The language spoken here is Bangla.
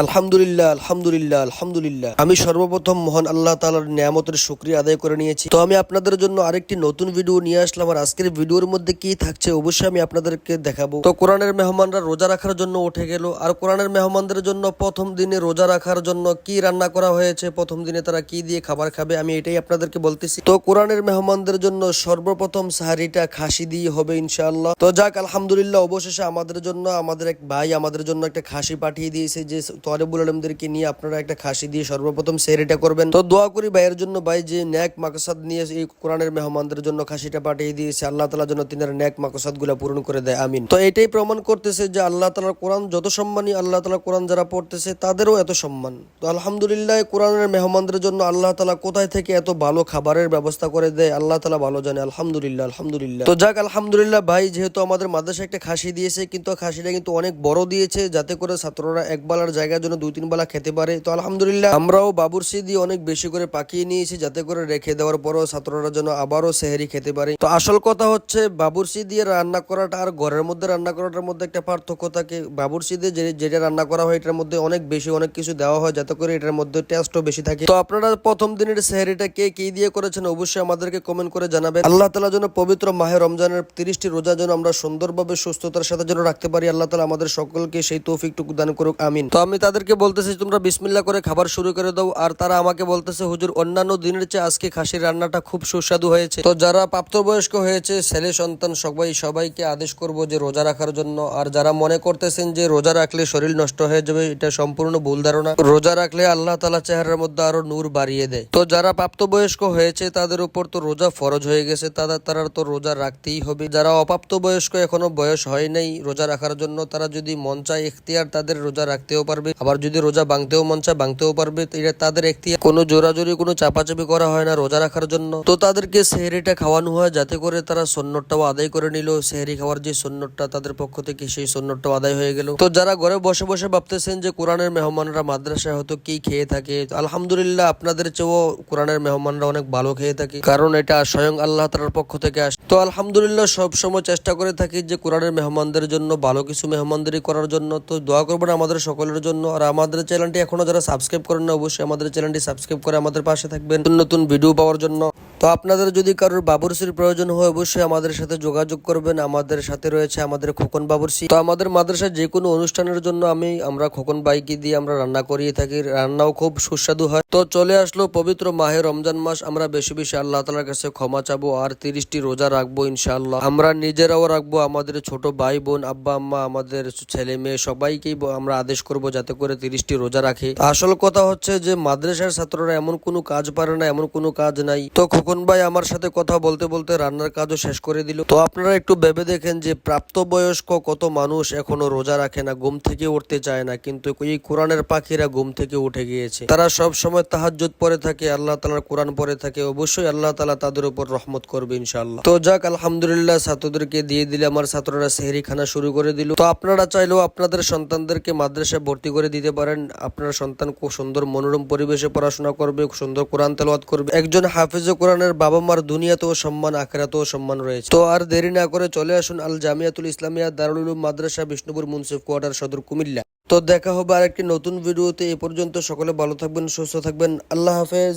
আলহামদুলিল্লাহ আলহামদুলিল্লাহ আলহামদুলিল্লাহ। আমি সর্বপ্রথম মহান আল্লাহ তালার নিয়ামতের শুক্রিয়া আদায় করে নিয়েছি। তো আমি আপনাদের জন্য আরেকটি নতুন ভিডিও নিয়ে আসলাম। আর আজকের ভিডিওর মধ্যে কি থাকছে অবশ্যই আমি আপনাদেরকে দেখাবো। তো কোরআনের মেহমানরা রোজা রাখার জন্য উঠে গেল। আর কোরআনের মেহমানদের জন্য প্রথম দিনে রোজা রাখার জন্য কি রান্না করা হয়েছে, প্রথম দিনে তারা কি দিয়ে খাবার খাবে, আমি এটাই আপনাদেরকে বলতেছি। তো কোরআনের মেহমানদের জন্য সর্বপ্রথম সাহারিটা খাসি দিয়ে হবে ইনশাআল্লাহ। তো যাক, আলহামদুলিল্লাহ, অবশেষে আমাদের জন্য, আমাদের এক ভাই আমাদের জন্য একটা খাসি পাঠিয়ে দিয়েছে, যে তরেবুল আলমদেরকে নিয়ে আপনারা একটা খাসি দিয়ে সর্বপ্রথম সেরিটা করবেন। তো দোয়া করি ভাইয়ের জন্য ভাই যে ন্যাক মাকসাদ নিয়ে এই কোরআনের মেহমানদের জন্য খাসিটা পাঠিয়ে দিয়েছে, আল্লাহ তালা যেন তিনার ন্যাক মাকসাদগুলা পূরণ করে দেয়, আমিন। তো এটাই প্রমাণ করতেছে যে আল্লাহ তালার কোরআন যত সম্মানী, আল্লাহ তালা কোরআন যারা পড়তেছে তাদেরও এত সম্মান। তো আলহামদুলিল্লাহ কোরআনের মেহমানদের জন্য আল্লাহ তালা কোথায় থেকে এত ভালো খাবারের ব্যবস্থা করে দেয়, আল্লাহ তালা ভালো জানে, আলহামদুলিল্লাহ আলহামদুলিল্লাহ। তো যাক, আলহামদুলিল্লাহ ভাই, যেহেতু আমাদের মাদ্রাসা একটা খাসি দিয়েছে, কিন্তু খাসিটা কিন্তু অনেক বড় দিয়েছে, যাতে করে ছাত্ররা এক বেলার জায়গার জন্য দুই, তিন বেলা খেতে পারে। তো আলহামদুলিল্লাহ, আমরাও বাবুরসি দিয়ে অনেক বেশি করে পাকিয়ে নিয়েছি, যাতে করে রেখে দেওয়ার পরও ছাত্ররা যেন আবারও সেহেরি খেতে পারে। তো আসল কথা হচ্ছে বাবুরসি দিয়ে রান্না করাটা আর ঘরের মধ্যে রান্না করাটার মধ্যে একটা পার্থক্য থাকে। বাবুরসি দিয়ে যেটা রান্না করা হয়, এটার মধ্যে অনেক বেশি, অনেক কিছু দেওয়া হয়, যাতে করে এটার মধ্যে টেস্টও বেশি থাকে। তো আপনারা প্রথম দিনের সেহেরিটা কে, কি দিয়ে করেছেন অবশ্যই আমাদেরকে কমেন্ট করে জানাবেন। আল্লাহ তালা যেন পবিত্র মাহে রমজানের তিরিশটি রোজা যেন আমরা সুন্দরভাবে, সুস্থতার সাথে যেন রাখতে পারি। আল্লাহ তালা আমাদের সকলকে সেই তৌফিকটুকু দান করুক, আমিন। তো আমি তাদেরকে বলতেছি, তোমরা বিসমিল্লা করে খাবার শুরু করে দাও। আর তারা আমাকে বলতেছে, হুজুর, অন্যান্য দিনের চেয়ে আজকে খাসির রান্নাটা খুব সুস্বাদু হয়েছে। তো যারা প্রাপ্তবয়স্ক হয়েছে, ছেলে সন্তান, সবাই সবাইকে আদেশ করব যে রোজা রাখার জন্য। আর যারা মনে করতেছেন যে রোজা রাখলে শরীর নষ্ট হয়ে যাবে, এটা সম্পূর্ণ ভুল ধারণা। রোজা রাখলে আল্লাহ তালা চেহারার মধ্যে আরও নূর বাড়িয়ে দেয়। তো যারা প্রাপ্তবয়স্ক হয়েছে, তাদের উপর তো রোজা ফরজ হয়ে গেছে, তারা তারা তো রোজা রাখতেই হবে। যারা অপ্রাপ্তবয়স্ক এখনও বয়স হয় নাই রোজা রাখার জন্য, তারা যদি মন চায় এখতিয়ার তাদের রোজা রাখতেও পারবে। আবার যদি রোজা ভাঙতেও মন চায়, ভাঙতেও পারবে। এটা তাদের একটি কোনো জোরাজোরি, কোনো চাপাচাপি করা হয় না রোজা রাখার জন্য। তো তাদেরকে সেহরিটা খাওয়ানো হয়, যাতে করে তারা সন্ন্যতটাও আদায় করে নিল। সেহরি খাওয়ার যে সন্ন্যতটা তাদের পক্ষ থেকে, সেই সন্ন্যতটাও আদায় হয়ে গেল। তো যারা ঘরে বসে বসে ভাবতেছেন যে কোরআনের মেহমানরা মাদ্রাসায় হয়তো কি খেয়ে থাকে আলহামদুলিল্লাহ আপনাদের চেয়েও কোরআনের মেহমানরা অনেক ভালো খেয়ে থাকে। কারণ এটা স্বয়ং আল্লাহ তালার পক্ষ থেকে আসে তো আলহামদুলিল্লাহ সব সময় চেষ্টা করে থাকি যে কোরআনের মেহমানদের জন্য, ভালো কিছু মেহমানদারি করার জন্য। তো দোয়া করবেন আমাদের সকলের জন্য। আর আমাদের চ্যানেলটি এখনও যারা সাবস্ক্রাইব করেন না অবশ্যই আমাদের চ্যানেলটি সাবস্ক্রাইব করে আমাদের পাশে থাকবেন। নতুন নতুন ভিডিও পাওয়ার জন্য। তো আপনাদের যদি কারোর বাবুরসির প্রয়োজন হয়, অবশ্যই আমাদের সাথে যোগাযোগ করবেন। আমাদের সাথে রয়েছে আমাদের খোকন বাবুরসি। তো আমাদের মাদ্রাসায় যে কোনো অনুষ্ঠানের জন্য আমি, আমরা খোকন বাইকে দিয়ে আমরা রান্না করিয়ে থাকি। রান্নাও খুব সুস্বাদু হয়। তো চলে আসলো পবিত্র মাহে রমজান মাস। আমরা বেশি বেশি আল্লাহ তালার কাছে ক্ষমা চাবো আর তিরিশটি রোজা রাখব ইনশাআল্লাহ। আমরা নিজেরাও রাখব। আমাদের ছোট ভাই বোন, আব্বা, আম্মা, আমাদের ছেলে মেয়ে সবাইকেই আমরা আদেশ করব যাতে করে তিরিশটি রোজা রাখে। আসল কথা হচ্ছে যে, মাদ্রাসার ছাত্ররা এমন কোনো কাজ পারে না, এমন কোনো কাজ নাই। তো খোকন ভাই আমার সাথে কথা বলতে বলতে রান্নার কাজও শেষ করে দিল। তো আপনারা একটু ভেবে দেখেন যে, প্রাপ্তবয়স্ক কত মানুষ এখনও রোজা রাখে না, ঘুম থেকে উঠতে চায় না, কিন্তু এই কোরআনের পাখিরা ঘুম থেকে উঠে গিয়েছে। তারা সব সময় তাহাজ্জুদ পরে থাকে, আল্লাহ তালার কোরআন পরে থাকে, অবশ্যই আল্লাহ তালা তাদের উপর রহমত করবে ইনশাআল্লাহ। তো যাক, আলহামদুলিল্লাহ ছাত্রদেরকে দিয়ে দিলে আমার ছাত্ররা সেহরি খানা শুরু করে দিল। তো আপনারা চাইলেও আপনাদের সন্তানদেরকে মাদ্রাসায় ভর্তি করে দিতে পারেন। আপনার সন্তান খুব সুন্দর মনোরম পরিবেশে পড়াশোনা করবে, সুন্দর কোরআন তেলাওয়াত করবে। একজন হাফিজ কোরআনের বাবা মার দুনিয়াতেও সম্মান, আখেরাতেও সম্মান রয়েছে। তো আর দেরি না করে চলে আসুন আল জামিয়াতুল ইসলামিয়া দারুল মাদ্রাসা বিষ্ণুপুর মুন্সিফ কোয়ার্টার সদর কুমিল্লা। তো দেখা হবে আরেকটি নতুন ভিডিওতে। এ পর্যন্ত সকলে ভালো থাকবেন, সুস্থ থাকবেন। আল্লাহ হাফেজ।